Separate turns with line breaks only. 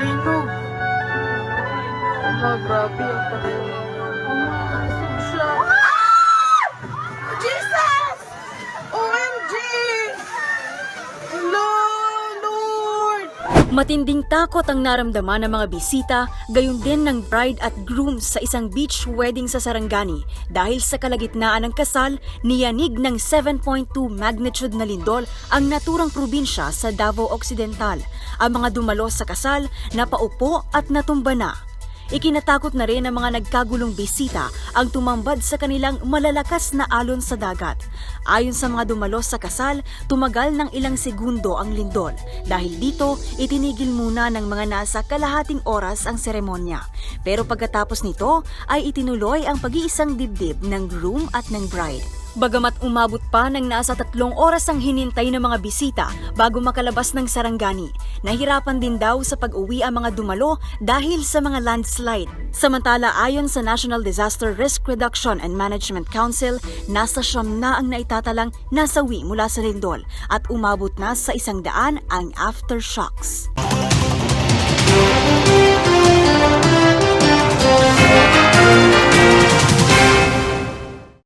Lino. Ah, grabe. Ang mga siya.
Matinding takot ang naramdaman ng mga bisita, gayon din ng bride at groom sa isang beach wedding sa Sarangani dahil sa kalagitnaan ng kasal, niyanig ng 7.2 magnitude na lindol ang naturang probinsya sa Davao Occidental. Ang mga dumalo sa kasal, napaupo at natumba na. Ikinatakot na rin ng mga nagkagulong bisita ang tumambad sa kanilang malalakas na alon sa dagat. Ayon sa mga dumalo sa kasal, tumagal ng ilang segundo ang lindol. Dahil dito, itinigil muna ng mga nasa kalahating oras ang seremonya. Pero pagkatapos nito, ay itinuloy ang pag-iisang dibdib ng groom at ng bride. Bagamat umabot pa ng nasa tatlong oras ang hinintay ng mga bisita bago makalabas ng sarangani, nahirapan din daw sa pag-uwi ang mga dumalo dahil sa mga landslide. Samantala ayon sa National Disaster Risk Reduction and Management Council, nasa siyam na ang naitatalang nasawi mula sa lindol at umabot na sa isang daan ang aftershocks.